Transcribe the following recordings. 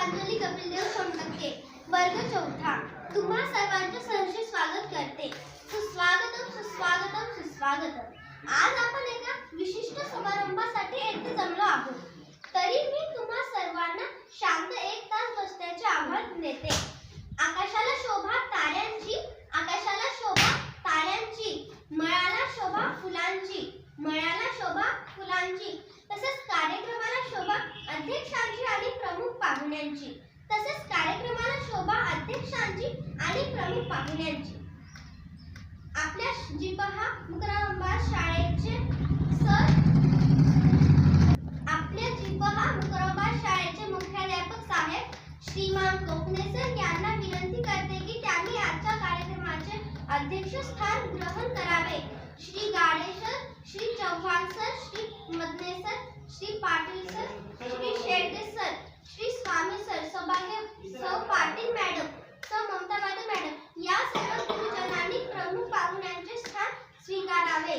पुष्पांजली कपिलदेव सोनटक्के वर्ग चौथा. तुम्हा सर्वांचे सहर्ष स्वागत करते. सुस्वागतम सुस्वागतम सुस्वागतम. आज आपण एका विशिष्ट समारंभासाठी येथे जमलो आहोत. तरी मी तुम्हा सर्वांना शांत एक तास बसण्याचे आव्हान देते. आकाशाला शोभा ताऱ्यांची आकाशाला शोभा ताऱ्यांची मळाला शोभा फुलांची मळाला शोभा फुलांची तसेच कार्यक्रमाला शोभा अध्यक्षांची आणि प्रमुख पाहुण्यांची तसेच कार्यक्रमाला शोभा अध्यक्षांची आणि प्रमुख आपल्या जिपहा मुकरांबा शाळेचे सर. आपल्या जिपहा मुकरांबा शाळेचे मुख्याध्यापक साहेब श्रीमान कोकणे सर यांना विनंती करते की त्यांनी आजच्या कार्यक्रमाचे अध्यक्षस्थान ग्रहण करावे. Shri Gade sir Shri Chavan sir Shri Madane sir Shri Patil sir Shri Shelke sir Shri Swami sir सौभाग्य सौ पाटील मॅडम. सौ ममता मॅडम मॅडम या सर्व गुरुजनांनी प्रमुख पाहुण्यांचे स्थान स्वीकारावे.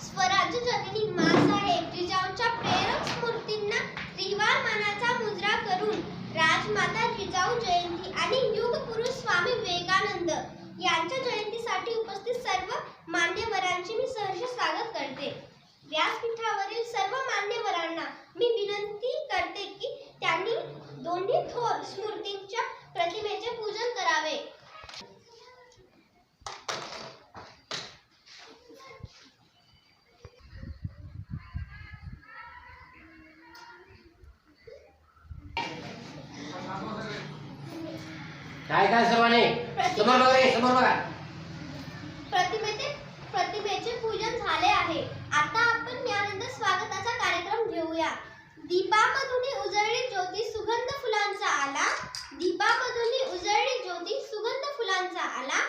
स्वराज्य जननी मासाहेब जिजाऊच्या प्रेरक स्मृतींना त्रिवार मानाचा मुजरा करून राजमाता जिजाऊ जयंती आणि युग पुरुष स्वामी विवेकानंद यांच्या जयंतीसाठी उपस्थित सर्व मान्यवरांचे मी सहर्ष स्वागत करते. व्यासपीठावरील सर्व मान्यवरांना मी विनंती करते की त्यांनी दोन्ही थोर स्मृतींच्या प्रतिमेचे पूजन करावे. काय काय सर्वांनी? समोर बघा समोर बघा. प्रतिमेचे प्रतिमेचे पूजन झाले आहे. स्वागताचा कार्यक्रम घेऊया. दीपामधून उजळली ज्योती सुगंध फुलांचा आला. दीपामधून उजळली ज्योती सुगंध फुलांचा आला.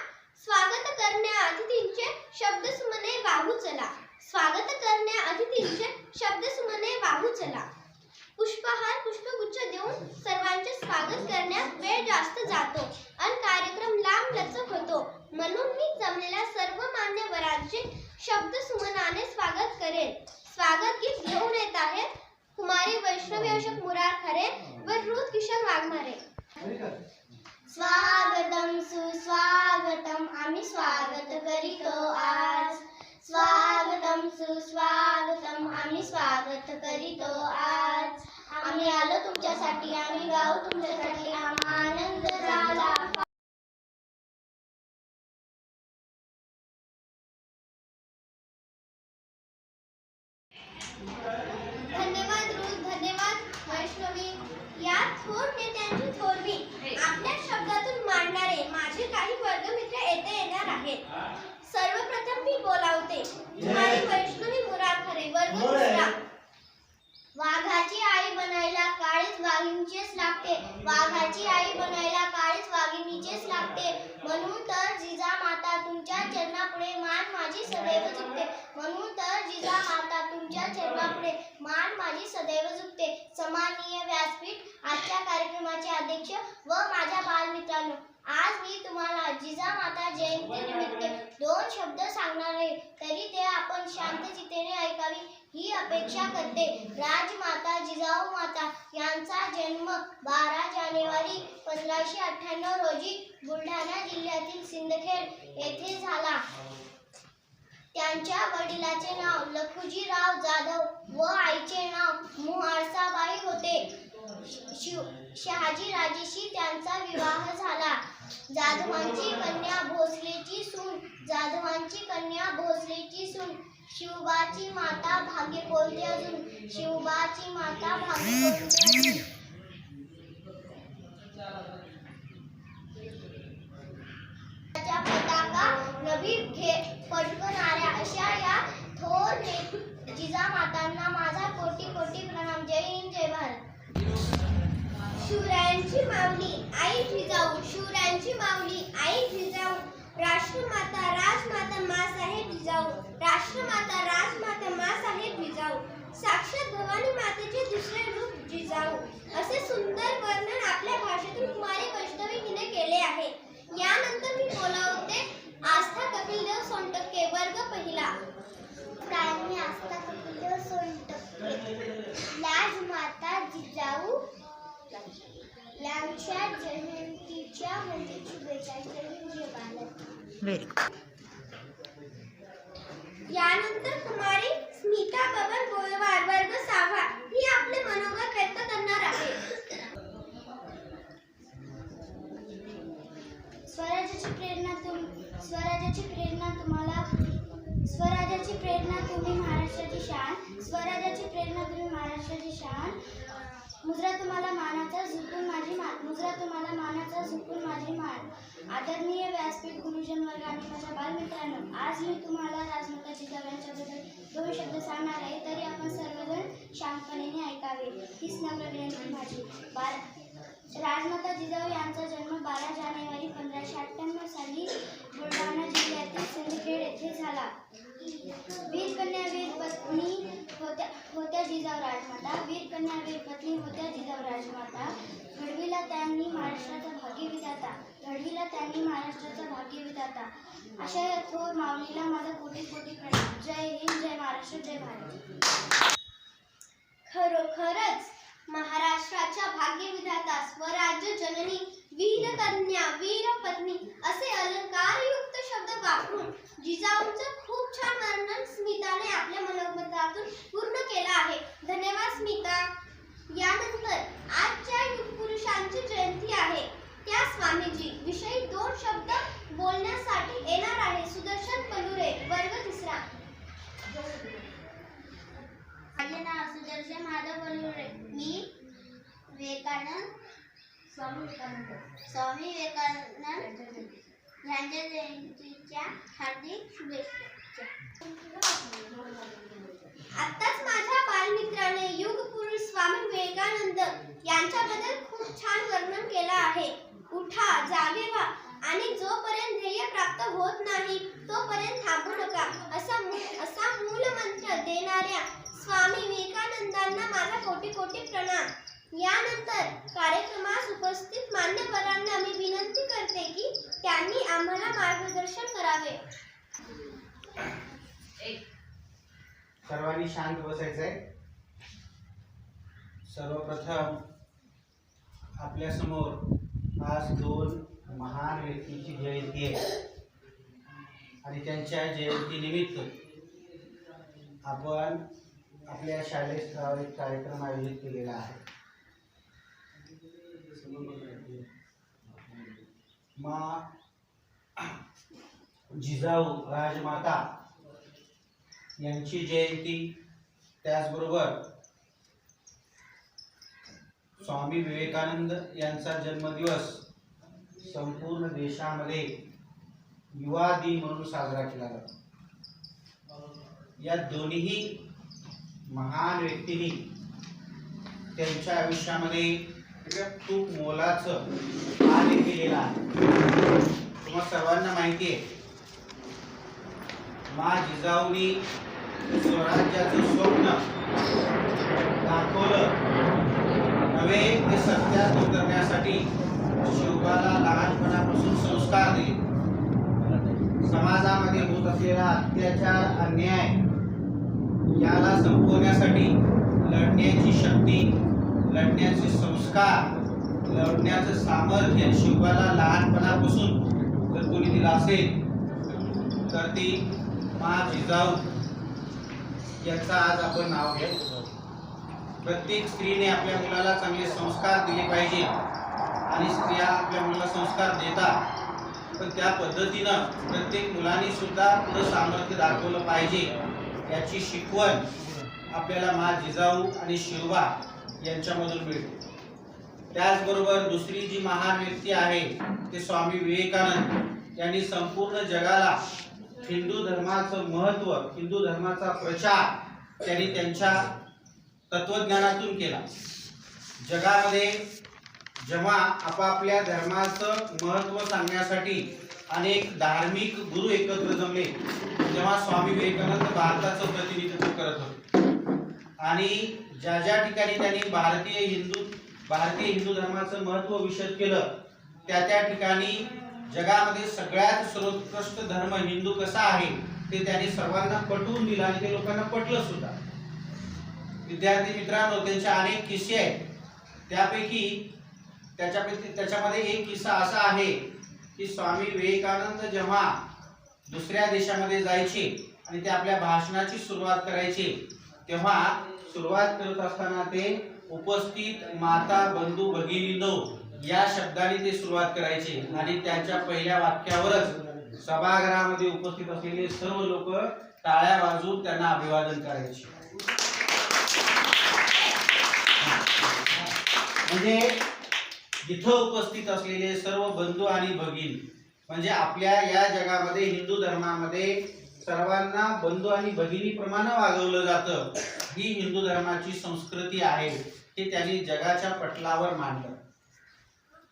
स्वागत करण्या अतिथींचे शब्द सुमने वाहू चला. स्वागत करण्या अतिथींचे शब्द सुमने वाहू चला. पुष्पहार पुष्पगुच्छ देऊन सर्वांचे स्वागत करण्यात वेळ जास्त जातो आणि कार्यक्रम लांब लचक होतो. म्हणून मी जमलेल्या सर्व मान्यवरांचे शब्द सुमनाने स्वागत करेन. स्वागत गीत घेऊन येत आहेत कुमारी वैष्णवी अशोक मुरार खरे व रुत किशन वाघमारे। स्वागतम सुस्वागतम आम्ही स्वागत करीतो आज। स्वागतम सुस्वागतम आम्ही स्वागत करीतो आज। आम्ही आलो तुमच्यासाठी आम्ही गाव तुमच्यासाठी आम्ही आनंद झाला धन्यवाद रुथ धन्यवाद वैष्णवी या थोर नेत्यांची थोरवी आपल्या शब्दातून मांडणारे माझे काही वर्गमित्र येथे येणार आहेत. सर्वप्रथम मी बोलावते. कुमारी वैष्णवी मुराखरे वर्ग दुसरा वाघाची आई बनायला काळीच वाघिणीचेच लागते वाघाची आई बनायला काळीच वाघिणीचेच लागते म्हणून तर जिजा माता तुमच्या चरणापुढे मान माझी सदैव झुकते म्हणून तर जिजा माता तुमच्या चरणापुढे मान माझी सदैव झुकते सन्माननीय व्यासपीठ आजच्या कार्यक्रमाचे अध्यक्ष व माझ्या बालमित्रांनो आज मी तुम्हाला जिजामाता जयंती निमित्त दोन शब्द सांगणार आहे तरी आपण शांत चितेने ऐकावी ही अपेक्षा करते. राजमाता जिजाऊ माता यांचा जन्म बारा जानेवारी पंधराशे अठ्ठ्याण्णव रोजी बुलढाणा जिल्ह्यातील सिंदखेड येथे झाला. त्यांच्या वडिलाचे नाव लखुजीराव जाधव व आईचे नाव मुहारसाबाई होते. शिव शहाजी राजेशी त्यांचा विवाह झाला. जाधवांची कन्या भोसलेची सून जाधवांची कन्या भोसलेची सून. शिवबाची माता भाग्य कोणते अजून शिवबाची माता भाग्य कोणते अजून त्याच्या पताका नवीन घे फडकणाऱ्या अशा या थोर ने- जिजामातांना माझा कोटी कोटी प्रणाम जय हिंद जय भारत शिवरायांची माऊली आई जिजाऊ शिवरायांची माऊली आई जिजाऊ राष्ट्रमाता राजमाता मासाहेब जिजाऊ राष्ट्रमाता राजमाता मासाहेब जिजाऊ साक्षात भवानी मातेचे दुसरे रूप जिजाऊ असे सुंदर वर्णन आपल्या भाषेतून कुमारी वैष्णवी हिने केले आहे. यानंतर मी बोलावते आस्था कपिलदेव सोनटक्के वर्ग पहिला. प्राणी आस्था कपिलदेव सोनटक्के. लाज माता जिजाऊ जयंतीच्या शुभेच्छा यानंतर कुमारी स्मिता बबन गोळवार वर्ग सहावा ही आपले मनोगत व्यक्त करणार आहे स्वराज्याची प्रेरणा तुम स्वराज्याची प्रेरणा तुम्हाला स्वराज्याची प्रेरणा तुम्ही महाराष्ट्राची शान स्वराज्याची प्रेरणा तुम्ही महाराष्ट्राची शान. मुजरा तुम्हाला मानाचा झुकून माझी मान मुजरा तुम्हाला मानाचा झुकून माझी मान आदरणीय व्यासपीठ गुरुजन वर्ग आणि माझ्या बालमित्रांनो आज मी तुम्हाला राजमाता जिजाबाईंच्याबद्दल दोन शब्द सांगणार आहे तरी आपण सर्वजण शांतपणे ऐकावे. हीच नम्र विनंती माझी. बारा राजमाता जिजाऊ यांचा जन्म बारा जानेवारी पंधराशे अठ्ठ्याण्णव साली बुलढाणा जिल्ह्यातील सिंदखेड येथे झाला. वीर कन्या वीर पत्नी होत्या होत्या जिजाऊ राजमाता. वीर कन्या वीर पत्नी होत्या जिजाऊ राजमाता. घडवीला त्यांनी महाराष्ट्राचा भाग्य विधाता घडवीला त्यांनी महाराष्ट्राचा भाग्य विधाता अशा या थोर माऊलीला माझा कोटी कोटी प्रणाम. जय हिंद जय महाराष्ट्र जय भारत. खरोखरच महाराष्ट्राच्या भाग्यविधाता स्वराज्य जननी वीर कन्या वीर पत्नी असे अलंकारयुक्त शब्द वापरून जिजाऊंचं खूप छान वर्णन स्मिताने आपल्या मनोगतातून पूर्ण केलं आहे. धन्यवाद स्मिता. यानंतर आजच्या युगपुरुषांची जयंती आहे त्या स्वामीजी विषयी दोन शब्द बोलण्यासाठी येणार आहे सुदर्शन पलुरे वर्ग तिसरा माझे नाव सुदर्शन माधव बलुरे मी विवेकानंद स्वामी विवेकानंद यांच्या जयंतीच्या हार्दिक शुभेच्छा. आताच माझ्या बालमित्राने युग पुरुष स्वामी विवेकानंद यांच्याबद्दल खूप छान वर्णन केलं आहे. उठा जागे व्हा आणि जोपर्यंत ध्येय प्राप्त होत नाही तोपर्यंत थांबू नका. असा असा मूलमंत्र देणाऱ्या स्वामी विवेकानंदांना माझा कोटी कोटी प्रणाम. यानंतर कार्यक्रमास उपस्थित मान्यवरांना मी विनंती करते की त्यांनी आम्हाला मार्गदर्शन करावे. सर्वांनी शांत बसायचं आहे सर्वप्रथम आपल्यासमोर आज दोन महान व्यक्तीची जयंती आहे. आणि त्यांच्या जयंतीनिमित्त आपण आपल्या शालेय स्तरावर एक कार्यक्रम आयोजित केलेला आहे. मा जिजाऊ राजमाता यांची जयंती त्याचबरोबर स्वामी विवेकानंद यांचा जन्मदिवस संपूर्ण देशामध्ये युवा दिन म्हणून साजरा केला जातो. या दोन्हीही महान व्यक्तींनी त्यांच्या आयुष्यामध्ये खूप मोलाचं कार्य केलेलं आहे. तुम्हाला सर्वांना माहिती आहे. मा जिजाऊनी स्वराज्याचं स्वप्न दाखवलं. नवे ते सत्यात उतरण्यासाठी शिवबाला लहानपणापासून संस्कार दिले. समाजामध्ये होत असलेला अत्याचार अन्याय याला संपवण्यासाठी लढण्याची शक्ती लढण्याचे संस्कार लढण्याचं सामर्थ्य शिवायला लहानपणापासून जर कोणी दिलं असेल तर ती मा जिजाऊ याचा आज आपण नाव घेत प्रत्येक स्त्रीने आपल्या मुलाला चांगले संस्कार दिले पाहिजे आणि स्त्रिया आपल्या मुलाला संस्कार देतात. पण त्या पद्धतीनं प्रत्येक मुलांनी सुद्धा पुढं सामर्थ्य दाखवलं पाहिजे याची शिकवण आपल्याला मा जिजाऊ आणि शिवबा यांच्यामधून मिळते. त्याचबरोबर दुसरी जी महान व्यक्ती आहे ते स्वामी विवेकानंद. यांनी संपूर्ण जगाला हिंदू धर्माचं महत्त्व हिंदू धर्माचा प्रचार त्यांनी त्यांच्या तत्वज्ञानातून केला. जगामध्ये जेव्हा आपापल्या धर्माचं महत्त्व सांगण्यासाठी अनेक धार्मिक गुरु एकत्र जमले तेव्हा स्वामी विवेकानंद भारताचं प्रतिनिधित्व करत होते. आणि ज्या ज्या ठिकाणी त्यांनी भारतीय हिंदू भारतीय हिंदू धर्माचं महत्त्व विशद केलं त्या त्या ठिकाणी जगामध्ये सगळ्यात सर्वोत्कृष्ट धर्म हिंदू कसा आहे ते त्यांनी सर्वांना पटवून दिलं आणि ते लोकांना पटलं सुद्धा. विद्यार्थी मित्रांनो त्यांचे अनेक किस्से आहेत. त्यापैकी त्याच्यापैकी त्याच्यामध्ये एक किस्सा असा आहे की स्वामी विवेकानंद जेव्हा दुसऱ्या देशामध्ये जायचे आणि ते आपल्या भाषणाची सुरुवात करायचे तेव्हा सुरुवात करत असताना ते उपस्थित माता बंधू भगिनीनो या शब्दाने ते सुरुवात करायचे. आणि त्यांच्या पहिल्या वाक्यावरच सभागृहामध्ये उपस्थित असलेले सर्व लोक टाळ्या वाजवून त्यांना अभिवादन करायचे. म्हणजे इथं उपस्थित असलेले सर्व बंधू आणि भगिनी म्हणजे आपल्या या जगामध्ये हिंदू धर्मामध्ये सर्वांना बंधू आणि भगिनीप्रमाणे वागवलं जातं. ही हिंदू धर्माची संस्कृती आहे हे त्यांनी जगाच्या पटलावर मांडलं.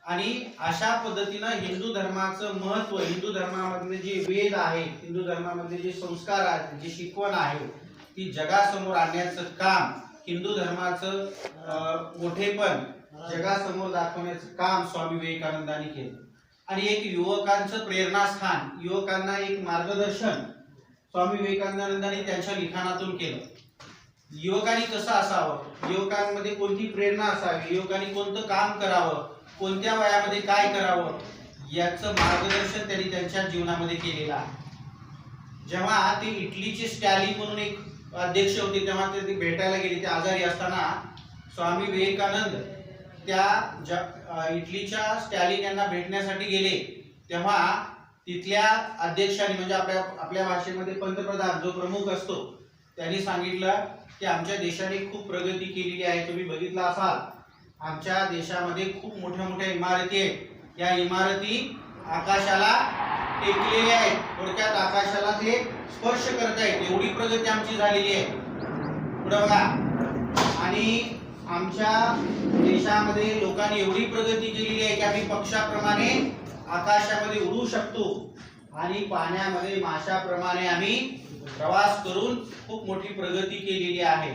आणि अशा पद्धतीनं हिंदू धर्माचं महत्त्व हिंदू धर्मामधले जे वेद आहे हिंदू धर्मामधले जे संस्कार आहेत जी शिकवण आहे ती जगासमोर आणण्याचं काम हिंदू धर्माचं अं, मोठेपण जगासमोर दाखवण्याचं काम स्वामी विवेकानंदांनी केलं. आणि एक युवकांचं प्रेरणास्थान युवकांना एक मार्गदर्शन स्वामी विवेकानंदांनी त्यांच्या लिखाणातून केलं. युवकांनी कसं असावं? युवकांमध्ये कोणती प्रेरणा असावी? युवकांनी कोणतं काम करावं? कोणत्या वयामध्ये काय करावं? याचं मार्गदर्शन त्यांनी त्यांच्या जीवनामध्ये केलेलं आहे. जेव्हा ते इटलीचे स्टॅलिन म्हणून एक अध्यक्ष होते तेव्हा ते भेटायला गेले ते आजारी असताना स्वामी विवेकानंद त्या इटलीच्या स्टॅलिन यांना भेटण्यासाठी गेले. तेव्हा तिथल्या अध्यक्षांनी म्हणजे आपल्या आपल्या भाषेमध्ये पंतप्रधान जो प्रमुख असतो त्यांनी सांगितलं की आमच्या देशाने खूप प्रगती केलेली आहे. तुम्ही बघितलं असाल आमच्या देशामध्ये खूप मोठ्या मोठ्या इमारती आहेत. या इमारती आकाशाला टेकलेल्या आहेत. थोडक्यात आकाशाला ते स्पर्श करत आहेत. एवढी प्रगती आमची झालेली आहे. पुढं बघा. आणि आमच्या देशामध्ये लोकांनी एवढी प्रगती केलेली आहे की आम्ही पक्षाप्रमाणे आकाशामध्ये उडू शकतो. आणि पाण्यामध्ये माशाप्रमाणे आम्ही प्रवास करून खूप मोठी प्रगती केलेली आहे.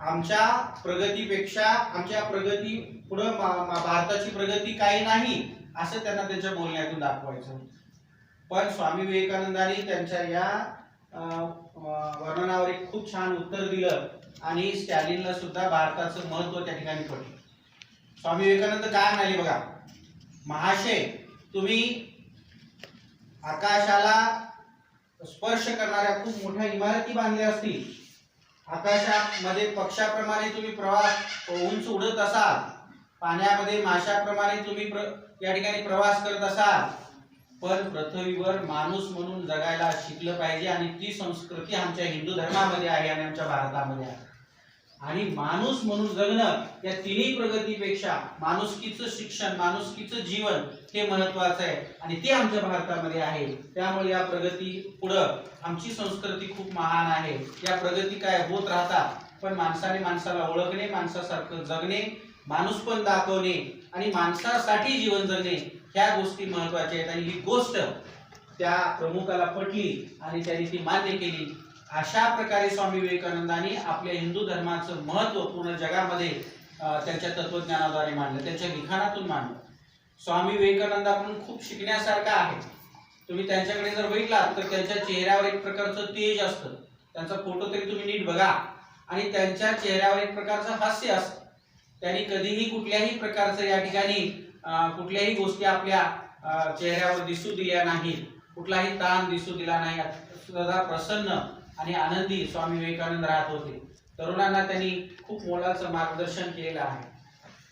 आमच्या प्रगतीपेक्षा आमच्या प्रगती पुढं भारताची प्रगती काही नाही असं त्यांना त्यांच्या बोलण्यातून दाखवायचं. पण स्वामी विवेकानंदांनी त्यांच्या या वर्णनावर एक खूप छान उत्तर दिलं आणि स्टॅलिनला सुद्धा भारताचं महत्त्व त्या ठिकाणी पडलं. स्वामी विवेकानंद काय म्हणाले बघा महाशय तुम्ही आकाशाला स्पर्श करणाऱ्या खूप मोठ्या इमारती बांधल्या असतील. आकाशामध्ये पक्षाप्रमाणे तुम्ही प्रवास उंच उडत असाल. पाण्यामध्ये माशाप्रमाणे तुम्ही प्र या ठिकाणी प्रवास करत असाल. पण पृथ्वीवर माणूस म्हणून जगायला शिकलं पाहिजे आणि ती संस्कृती आमच्या हिंदू धर्मामध्ये आहे आणि आमच्या भारतामध्ये आहे. आणि माणूस म्हणून जगणं या तिन्ही प्रगतीपेक्षा माणुसकीचं शिक्षण माणुसकीचं जीवन हे महत्वाचं आहे. आणि ते आमच्या भारतामध्ये आहे. त्यामुळे या प्रगती पुढं आमची संस्कृती खूप महान आहे. या प्रगती काय होत राहतात पण माणसाने माणसाला ओळखणे माणसासारखं जगणे माणूस पण दाखवणे आणि माणसासाठी जीवन जगणे ह्या गोष्टी महत्त्वाच्या आहेत. आणि ही गोष्ट त्या प्रमुखाला पटली आणि त्यांनी ती मान्य केली. अशा प्रकारे स्वामी विवेकानंदांनी आपल्या हिंदू धर्माचं महत्त्व पूर्ण जगामध्ये त्यांच्या तत्वज्ञानाद्वारे मांडलं त्यांच्या लिखाणातून मांडलं. स्वामी विवेकानंदाकडून खूप शिकण्यासारखं आहे. तुम्ही त्यांच्याकडे जर बघितलात तर त्यांच्या चेहऱ्यावर एक प्रकारचं तेज असतं. त्यांचा फोटो तरी तुम्ही नीट बघा. आणि त्यांच्या चेहऱ्यावर एक प्रकारचं हास्य असतं. त्यांनी कधीही कुठल्याही प्रकारचं या ठिकाणी कुठल्याही गोष्टी आपल्या चेहऱ्यावर दिसू दिल्या नाहीत. कुठलाही ताण दिसू दिला नाही. सदा प्रसन्न आणि आनंदी स्वामी विवेकानंद राहत होते. तरुणांना त्यांनी खूप मोलाचं मार्गदर्शन केलेलं आहे.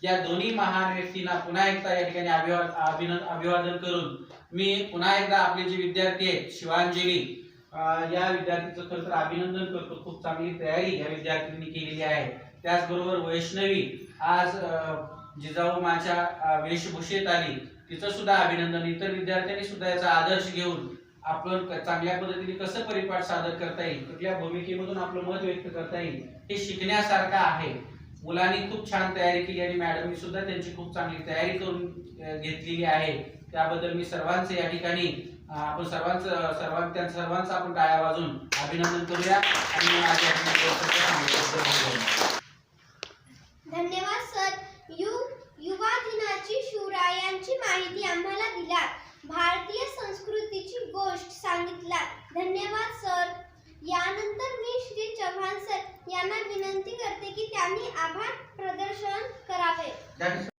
या दोन्ही महान व्यक्तींना पुन्हा एकदा या ठिकाणी अभिवा- अभिनंद अभिवादन करून मी पुन्हा एकदा आपले जे विद्यार्थी आहेत शिवांजली या विद्यार्थीचं खरं तर अभिनंदन करतो. खूप चांगली तयारी या विद्यार्थ्यांनी केलेली आहे. त्याचबरोबर वैष्णवी आज जिजाऊ माझ्या वेशभूषेत आली. तिचं सुद्धा अभिनंदन. इतर विद्यार्थ्यांनी सुद्धा याचा आदर्श घेऊन आपण चांगल्या पद्धतीने कसं परिपाठ सादर करता येईल कुठल्या भूमिकेमधून आपलं मत व्यक्त करता येईल हे शिकण्यासारखं आहे. मुलांनी खूप छान तयारी केली आणि मॅडमनी सुद्धा त्यांची खूप चांगली तयारी करून घेतलेली आहे. त्याबद्दल मी सर्वांचे या ठिकाणी आपण सर्वांचं सर्वां त्या सर्वांचं आपण टाळ्या वाजून अभिनंदन करूया. आणि धन्यवाद सर. यु युवा दिनाची शिवरायांची माहिती आम्हाला दिला भारतीय संस्कृती गोष्ट सांगितला. धन्यवाद सर. यानंतर मी श्री चव्हाण सर यांना विनंती करते की त्यांनी आभार प्रदर्शन करावे.